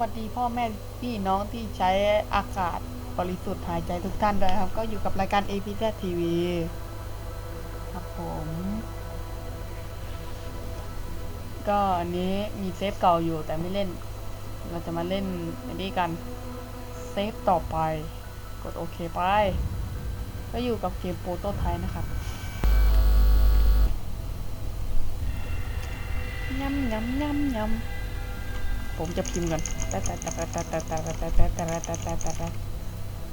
วัสดีพ่อแม่พี่น้องที่ใช้อากาศบริสุทธิ์หายใจทุกท่านด้วยครับ ก็อยู่กับรายการ a p z TV ครับผม ก็อันนี้มีเซฟเก่าอยู่แต่ไม่เล่น เราจะมาเล่นอันนี้กัน เซฟต่อไป กดโอเคไป ก็อยู่กับเกมโปรโตไทนะครับยำยำยำยำ ผมจะพิมพ์กัน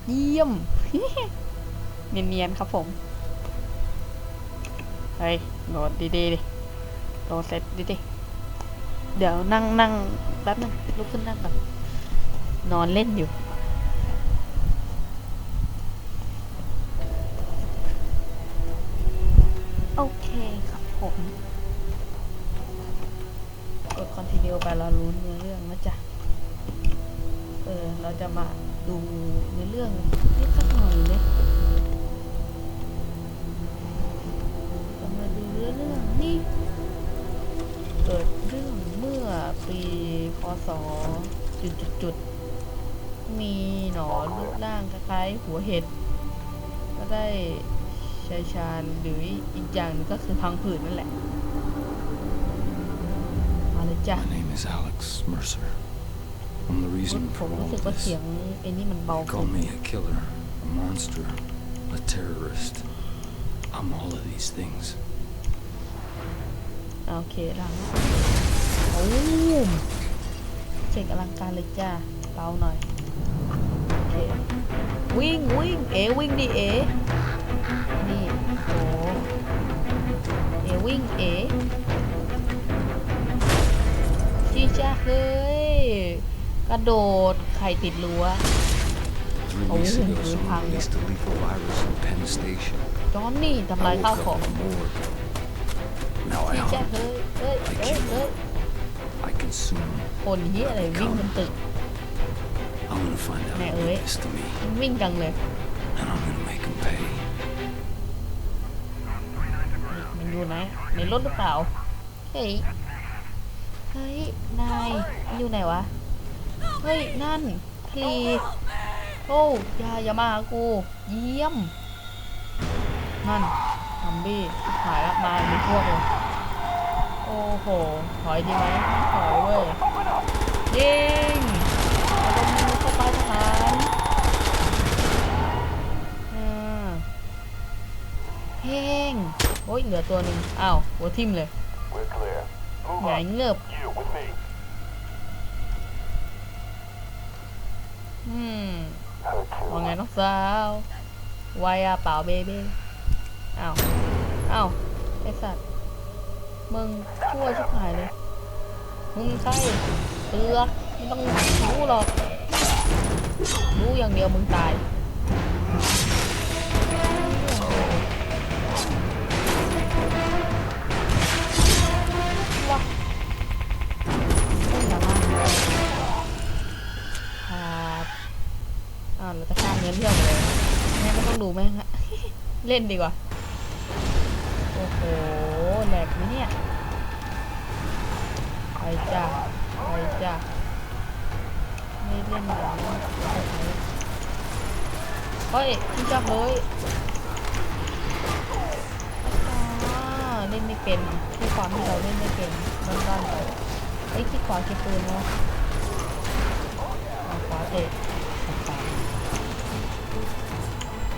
เยี่ยม เนียนๆครับผม เฮ้ยโหลดดีๆดิโหลดเสร็จดีๆเดี๋ยวนั่งนั่งแป๊บนึงลุกขึ้นนั่งก่อนนอนเล่นอยู่ เห็ดก็ได้ชายชาญหรืออีกอย่างหนึงก็คือพังผืดนั่นแหละมาเลยจ้ะ My name is Alex Mercer. I'm the ผม reason ผ for มรู้ all สึก of ว่าเสีย this. งไอ้นี่มันเบา They เกิ call น me a killer, a monster, a terrorist. I'm all of these things. อ่าโอเคหลังโอ้มเช็คอลังการเลยจ้าเบาหน่อยโอเค วิ่งวิ่งเอวิ่งดิเอนี่โอ้เอวิ่งเอจีจ้าเฮ้ยกระโดดไข่ติดรั้ว Three Oh, weeks ago, you're someone hungry. released a lethal virus in Penn Station. จอนนี่ทำ I ลาย woke ข้าว up ของ in the morgue. Now I จีจ้า hunt, เฮ้ยเฮ้ยเฮ้ยเฮ้ย I consume. คนเฮียอะไรวิ่งบนตึก I'm gonna find out Mẹ who ơi. did this to me, มันวิ่งจังเลย and I'm gonna make them pay. มันอยู่ไหนในรถหรือเปล่า เฮ้ย เฮ้ย นายมันอยู่ไหนวะ เฮ้ย นั่นคลีโอ้อย่าอย่ามาหากู เยี่ยม นั่นซอมบี้ชิบหายละมาเป็นพวกเลย โอ้โห ถอยดีไหมไม่ถอยเว้ยยิง เพ่งโอ้ยเหลือตัวหนึ่งอ้าวหัวทิ่มเลยหงายเงือบอืมว่าไงน้องสาวไวอะเปล่าเบเบ้อ้าวอ้าวไอสัตว์มึงชั่วชิบหายเลยมึงใช่เตือไม่ต้องรู้หรอกรู้อย่างเดียวมึงตาย เราจะข้ามเนื้อเรื่องเลยแม่ไม่ต้องดูแม่งฮะเล่นดีกว่า โอ้โหแหลกไหมเนี่ยไปจ้ะไปจ้ะไม่เล่นหนังเฮ้ยพี่จับเลยอ่าเล่นไม่เป็นที่ความที่เราเล่นไม่เป็นด้านๆไปเอ้ที่ขวาเก็บปืนเนาะขวาเตะ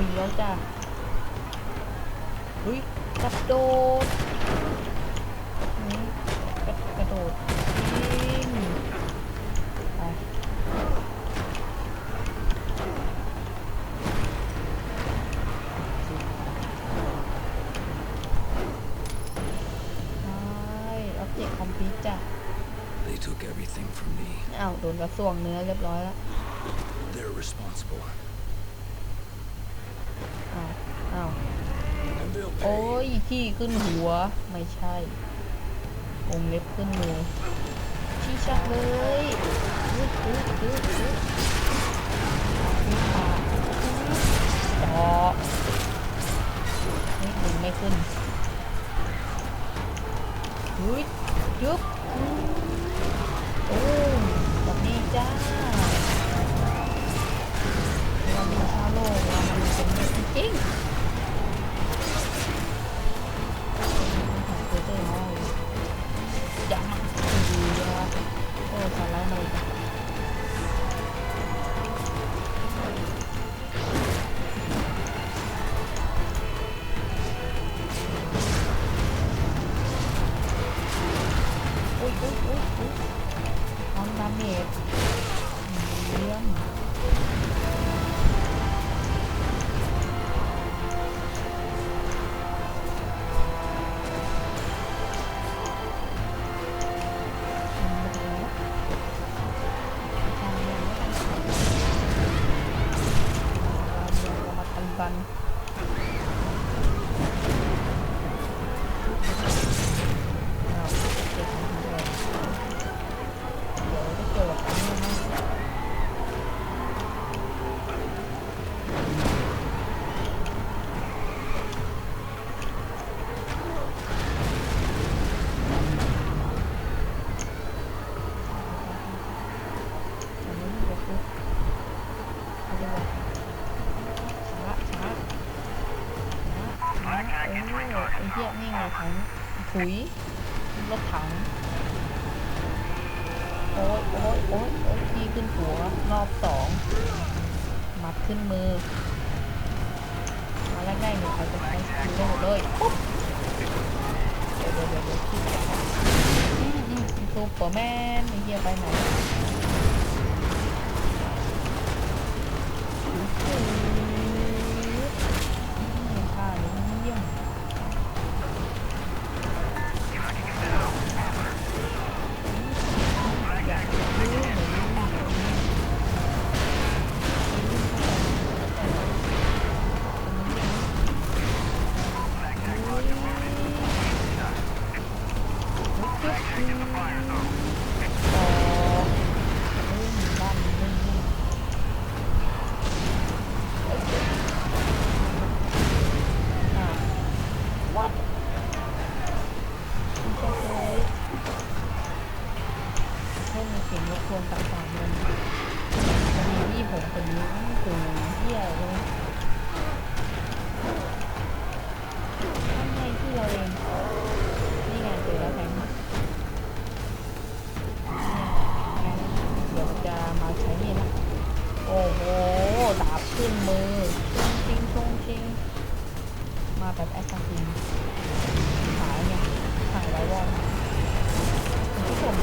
ปีแล้วจ้ะอุ้ยกระโดดนี่กระกระโดดยิงไปใช่ออบเจกต์คอมพิวจ้ะ They took everything from me. อ้าวโดนกระสวงเนื้อเรียบร้อยแล้ว They're responsible. อ้าว อ้าว And they'll โอ้ pay. ยขี้ขึ้นหัว ไม่ใช่องเล็บขึ้นมือชี้ชักเลย ไอ้เหี้ยนี่ไงถังถุยรถถัง โอ้ยโอ้ยโอ้ยโอ้ยที่ขึ้นหัวรอบสองมัดขึ้นมือ มาแรกๆหนูเขาจะใช้สกิลได้หมดเลยปุ๊บเดี๋ยวเดี๋ยวเดี๋ยวเดี๋ยวขี้เกียจอืมอืมซูเปอร์แมนไอ้เหี้ยไปไหน ขึ้นมือชงชิงชงชิงมาแบบแอสซัสซินขายไงขายไว้วอนคุณผู้ชม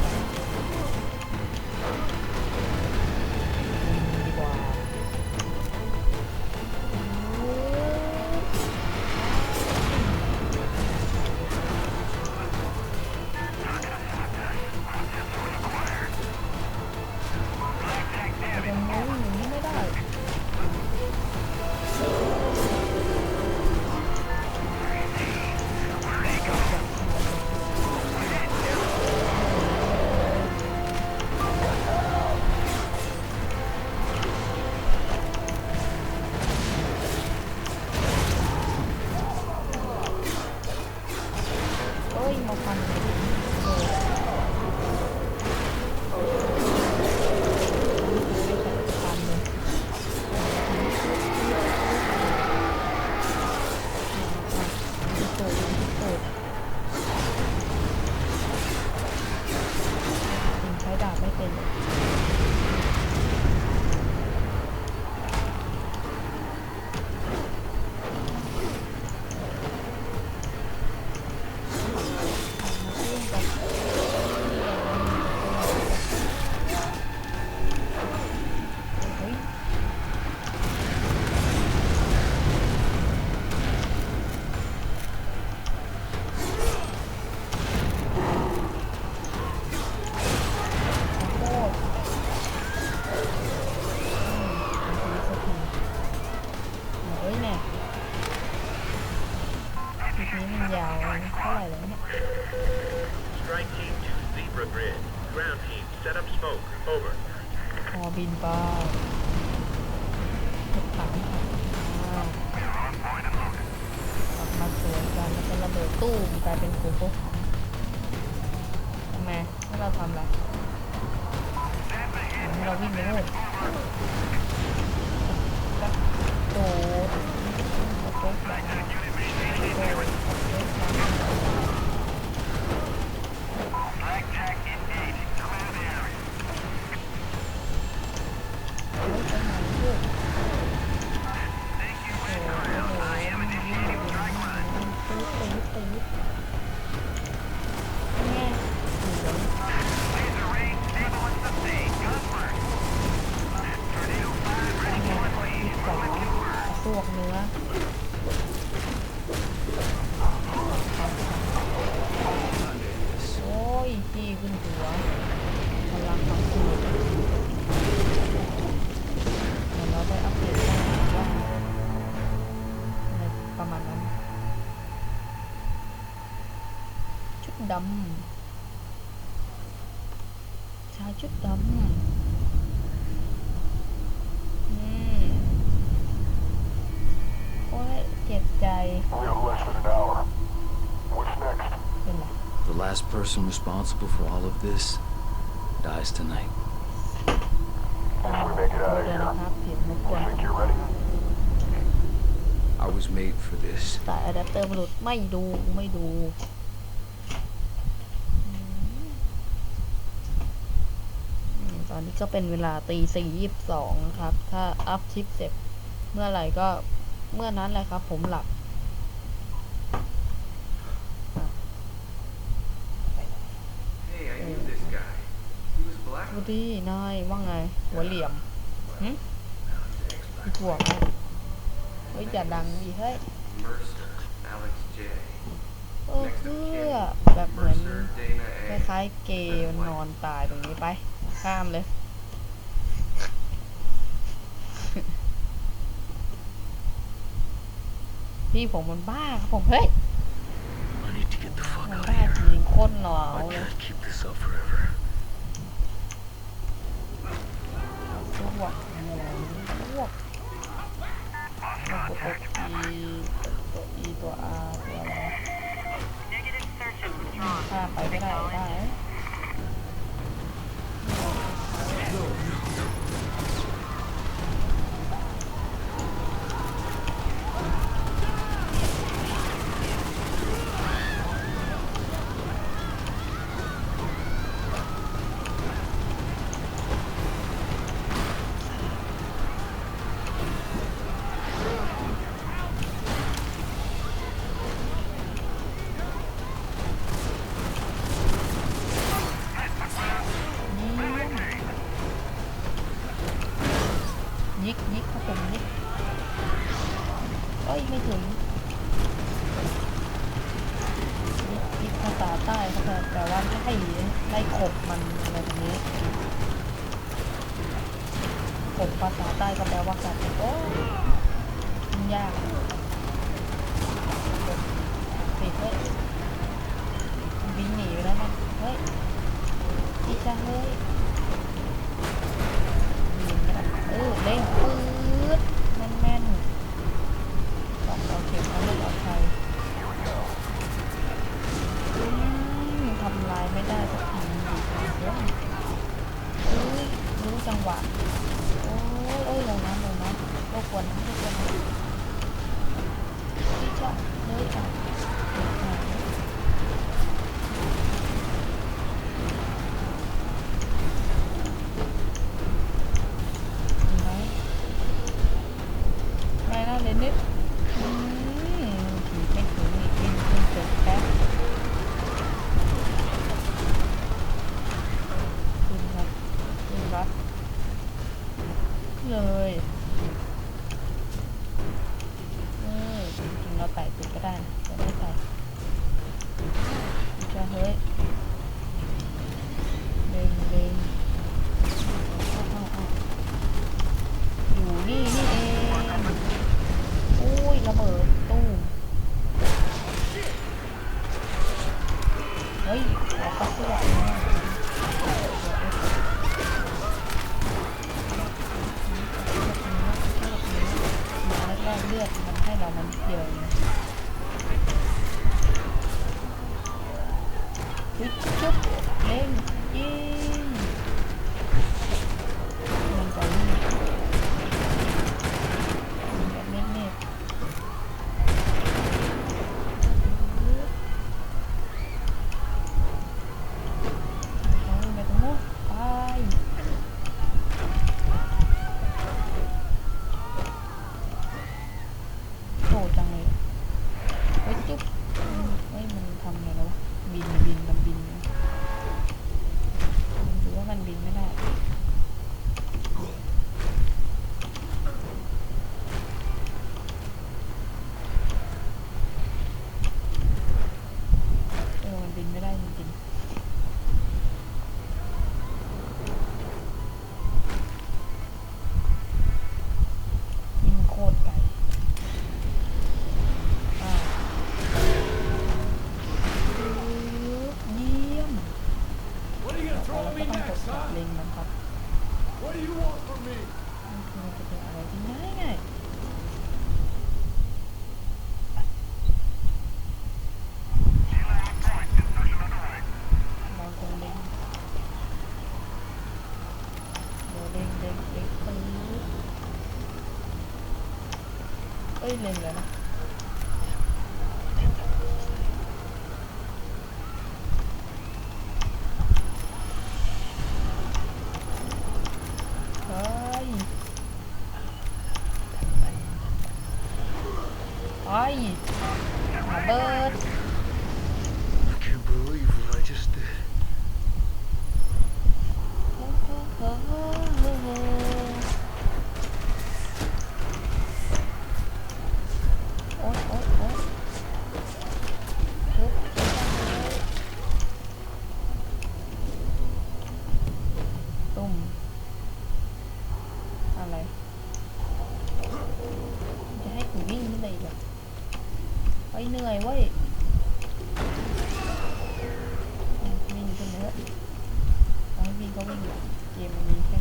ดดำชายชุดดำอืมโอ้ยเจ็บใจ We have less than an hour. What's next? เป็นไร The last person responsible for all of this dies tonight. Once we make it โท out ษ of ด้วย here, นะครับผิดรบกวน think you're ready? I was made for this. สายอะแดปเตอร์มนุษย์ไม่ดูไม่ดู ก็เป็นเวลาตีสี่ยี่สิบสองครับ ถ้าอัพคลิปเสร็จเมื่อไหร่ก็เมื่อนั้นแหละครับ ผมหลับ Hey, I knew this guy. He was black. ดูดินายว่าไง หัวเหลี่ยมหึพี่ถั่วไหมเฮ้ยอย่าดังดิเฮ้ย Mercer, Alex J. เออเพื่อแบบเหมือน Mercer, Dana ค A. ล้ายๆเกย์มันนอนตายตรงนี้ไป ข้ามเลย พี่ผมมันบ้าครับผมเฮ้ย I need to get the fuck มัน out บ้า of จ here. ริงโคตรหนาว I เลย can't keep this up forever. พวกพวกแล้วกดตัว E ตัว E ตัว R ตัวอะไรข้ามไปก็ได้ได้ เอ้ยไม่ถึงยิกยิกภาษาใต้เขาจะแปลว่าไล่ไล่ขบมันอะไรแบบนี้ขบภาษาใต้ก็แปลว่ากัดโอ้ยยากปิดเฮ้ยบินหนีไปแล้วนะเฮ้ยพี่จ้าเฮ้ยเออเด้งปื๊ดแม่นแม่นๆสองเราเข็มเอาเลือกเอาใครอืมทำลายไม่ได้สักทีเดี๋ยวเอ้ยรู้จังหวะ โอ้ยโอ้ยลงน้ำลงน้ำรบกวนนะร เอ้ยเล็งแล้วนะ เฮ้ยไอ้ระเบิด I can't believe what I just did. โอ๊ยโอ๊ยโอ๊ยฮึบตุ้ม อะไร จะให้กูวิ่งขึ้นไปอีกเหรอไป เหนื่อยเว้ยวิ่งขึ้นเยอะเอาให้วิ่งก็วิ่งเกมมันมีแค่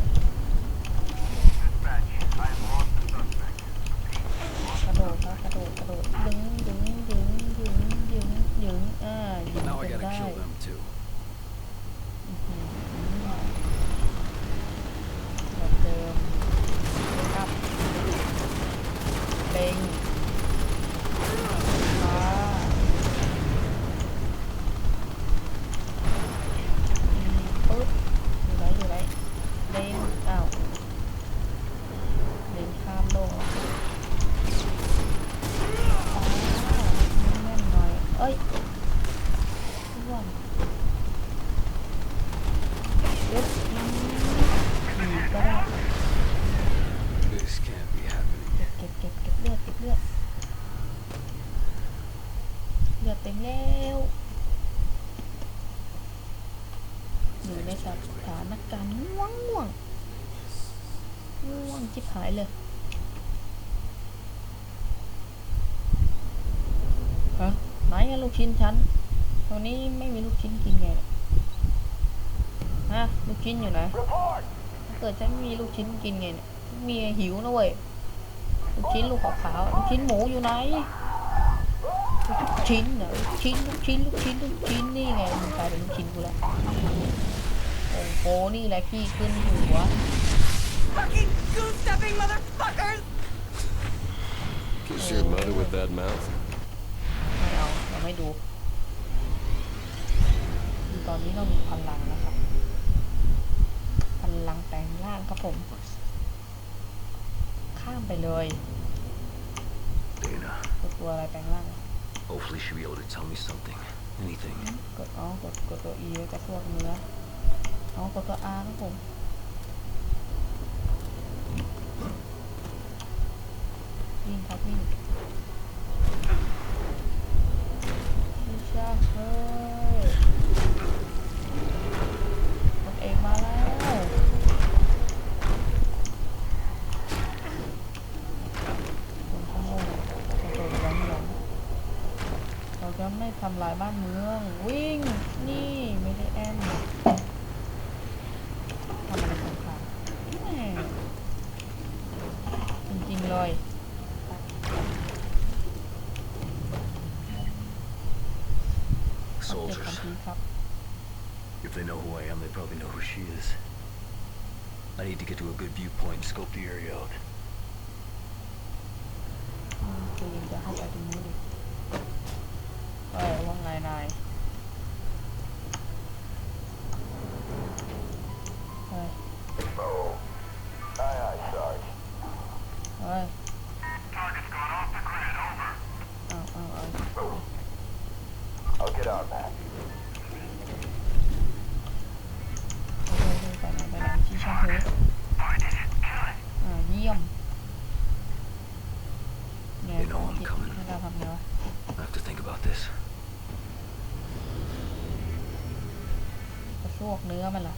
กระโดดครับกระโดดกระโดดดึงดึงดึงดึงดึงดึงอ่ายิงจนได้แบบเดิมครับเล็งมาอืมปึ๊บอยู่ไหนอยู่ไหนเล็งอ้าวเล็งข้ามโลกอ่าแม่นหน่อยเอ้ยร่วง เก็บอีกก็ได้ This can't be happening. เก็บเก็บเก็บเก็บเลือดเก็บเลือดเลือดเต็มแล้วอยู่ในสถานการณ์ง่วงง่วงง่วงจิบหายเลยฮะไหนอะลูกชิ้นฉันตรงนี้ไม่มีลูกชิ้นกินไงเนี่ยฮะลูกชิ้นอยู่ไหน Report! ถ้าเกิดฉันไม่มีลูกชิ้นกินไงเนี่ยเมียหิวนะเว้ยลูกชิ้นลูกขาวๆลูกชิ้นหมูอยู่ไหนลูกชิ้นเหรอลูกชิ้นลูกชิ้นลูกชิ้นลูกชิ้นนี่ไงมันกลายเป็นลูกชิ้นกูแล้วโอ้โหนี่แหละขี้ขึ้นหัว Fucking goose stepping motherfuckers! Kiss your mother with that mouth? ไม่เอาเราไม่ดูตอนนี้เรามีพลังนะครับพลังแปลงร่างครับผม ข้ามไปเลย Dana, ตัวตัวอะไรแปลงร่างอะ hopefully she'll be able to tell me something. Anything. กดอ๋อกดกดตัว E ไว้กับพวกเนื้ออ๋อกดตัว R ครับผม วิ่งครับวิ่งชิชาเฮ ครับ If they know who I am, they probably know who she is. I need to get to a good viewpoint and scope the area out. อืมคือยังจะให้ไปตรงนู้นดิเอ้ยว่าไงนาย I'm coming. ให้เราทำไงวะ I have to think about this. กระซวกเนื้อมันเหรอ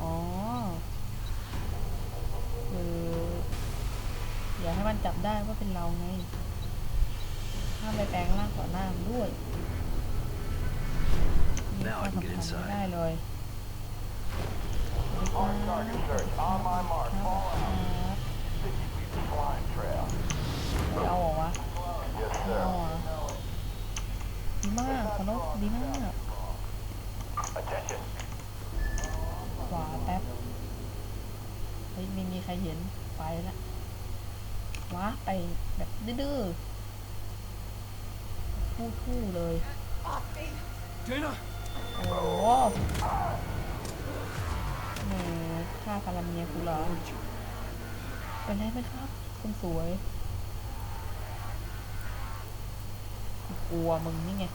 อ๋อ คืออย่าให้มันจับได้ว่าเป็นเราไง ห้ามไปแปลงร่างต่อหน้ามันด้วยนี่ Now ข้อ I can สำ get คัญ inside. ไม่ได้เลย On target search. On my mark. ครับ Fall out. 60 feet to flying trail. ไม่เอาเหรอวะ Yes, ไม่เอา sir. เหรอดีมากขอรบดีมากขวาแป๊บ เฮ้ยไม่มีใครเห็น ไปละว้าไปแบบดื้อๆทู่ๆเลยโอ้โหแหมฆ่าพาราเมียกูเหรอเป็นไรไหมครับคนสวย กลัวมึงนี่ไง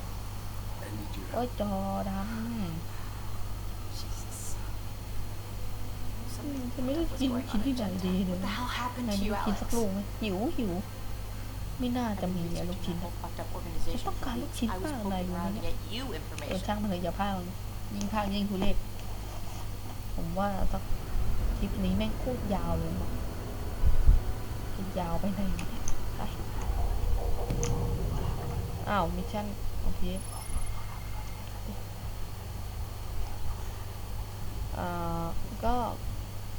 I need your โอ้ยจอด Jesus. ำฉันไม่ได้กินลูกชิ้นที่ไหนดีเลย What the hell happened ไหน to มี you, ลูกชิ้น Alex? สักลูกไหมหิวหิวไม่น่าจะมีอะลูกชิ้น Whole fucked up ฉัน organization ต้อง for การลูก weeks. ชิ้น I was มากนาย poking รู้ไหม around to เนี่ย get you เออ information. ช่างมันเถอะอย่าพากเลยยิ่งพากยิ่งทุเรศผมว่าสักคลิปนี้แม่งโคตรยาวเลยนะจะยาวไปไหนเนี่ยไป อ้าวมิชชั่นโอเคอ่าก็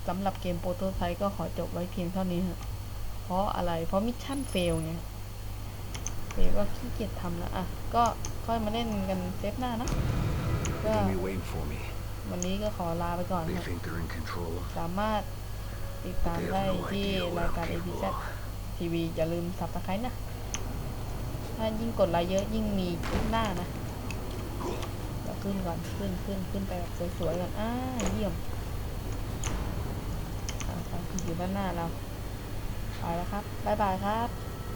สำหรับเกมโปรโตไทป์ก็ขอจบไว้เพียงเท่านี้ฮะเพราะอะไร เพราะมิชชั่นเฟลไงเฟลก็ขี้เกียจทำแล้วอะ ก็ค่อยมาเล่นกันเซฟหน้านะก็ They're gonna be waiting for me. วันนี้ก็ขอลาไปก่อน They ครับ think they're in control. สามารถติดตาม They ได้ have no ที่ idea what ราย I'm การ capable APZ of. TV อย่าลืมสับตะไคร้นะ ถ้ายิ่งกดไลค์เยอะยิ่งมีคลิปหน้านะเราขึ้นก่อนขึ้นขึ้นขึ้นไปแบบสวยๆก่อนอ่าเยี่ยมอ่าอยู่ด้านหน้าเราไปแล้วครับบ๊ายบายครับ